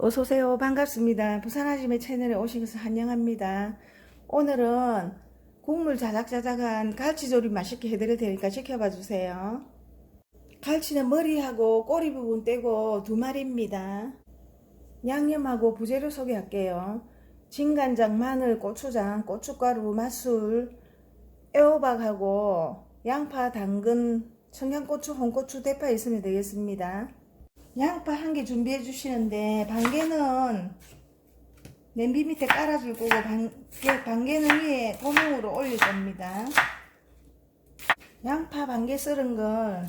어서오세요. 반갑습니다. 부산아지매 채널에 오신 것을 환영합니다. 오늘은 국물 자작자작한 갈치조림 맛있게 해드릴 테니까 지켜봐 주세요. 갈치는 머리하고 꼬리 부분 떼고 두 마리입니다. 양념하고 부재료 소개할게요. 진간장, 마늘, 고추장, 고춧가루, 맛술, 애호박하고 양파, 당근, 청양고추, 홍고추, 대파 있으면 되겠습니다. 양파 한 개 준비해 주시는데 반 개는 냄비 밑에 깔아줄 거고 반 개, 반 개는 위에 도명으로 올릴 겁니다. 양파 반 개 썰은 걸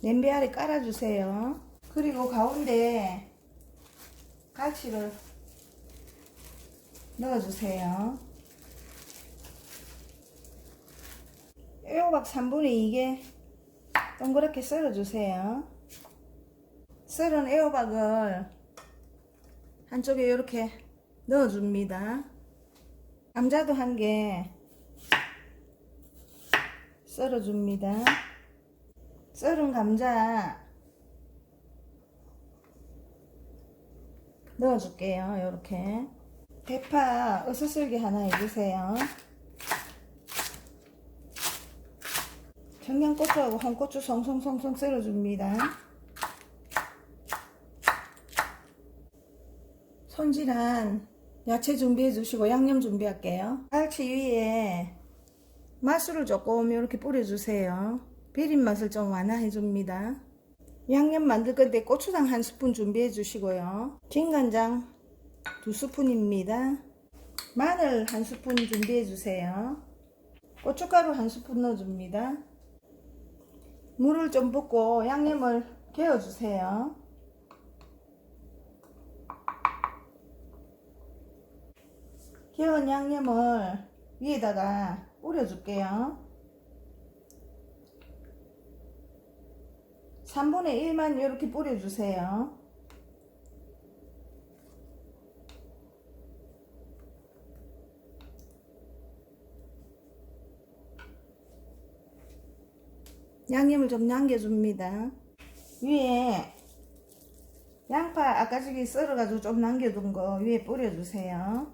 냄비 아래 깔아주세요. 그리고 가운데 갈치를 넣어주세요. 애호박 3분의 2개 동그랗게 썰어주세요. 썰은 애호박을 한쪽에 이렇게 넣어줍니다. 감자도 한 개 썰어줍니다. 썰은 감자 넣어줄게요. 이렇게 대파 어슷썰기 하나 해주세요. 청양고추하고 홍고추 송송송송 썰어줍니다. 손질한 야채 준비해 주시고 양념 준비할게요. 갈치 위에 맛술을 조금 이렇게 뿌려주세요. 비린 맛을 좀 완화해 줍니다. 양념 만들 건데 고추장 한 스푼 준비해 주시고요. 진간장 두 스푼입니다. 마늘 한 스푼 준비해 주세요. 고춧가루 한 스푼 넣어줍니다. 물을 좀 붓고 양념을 개어주세요. 개운 양념을 위에다가 뿌려줄게요. 3분의 1만 이렇게 뿌려주세요. 양념을 좀 남겨줍니다. 위에 양파 아까 저기 썰어가지고 좀 남겨둔 거 위에 뿌려주세요.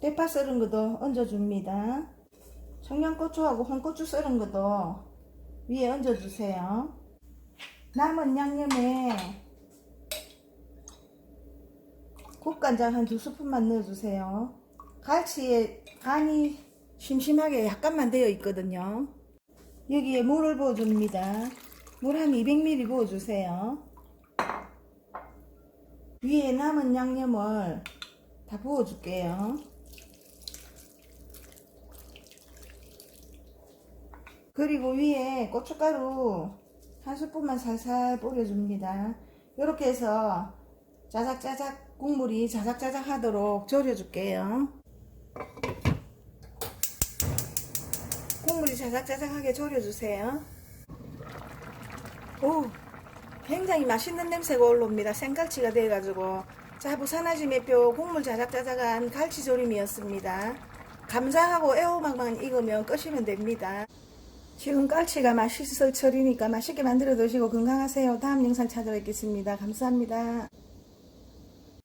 대파 썰은 것도 얹어줍니다. 청양고추하고 홍고추 썰은 것도 위에 얹어주세요. 남은 양념에 국간장 한 두 스푼만 넣어주세요. 갈치에 간이 심심하게 약간만 되어 있거든요. 여기에 물을 부어줍니다. 물 한 200ml 부어주세요. 위에 남은 양념을 다 부어줄게요. 그리고 위에 고춧가루 한 스푼만 살살 뿌려줍니다. 이렇게 해서 자작자작 국물이 자작자작 하도록 졸여줄게요. 국물이 자작자작하게 졸여주세요. 오, 굉장히 맛있는 냄새가 올라옵니다. 생갈치가 돼가지고. 자, 부산아지 매표 국물 자작자작한 갈치조림이었습니다. 감자하고 애호박만 익으면 끄시면 됩니다. 지금 깔치가 맛있을 철이니까 맛있게 만들어 드시고 건강하세요. 다음 영상 찾아뵙겠습니다. 감사합니다.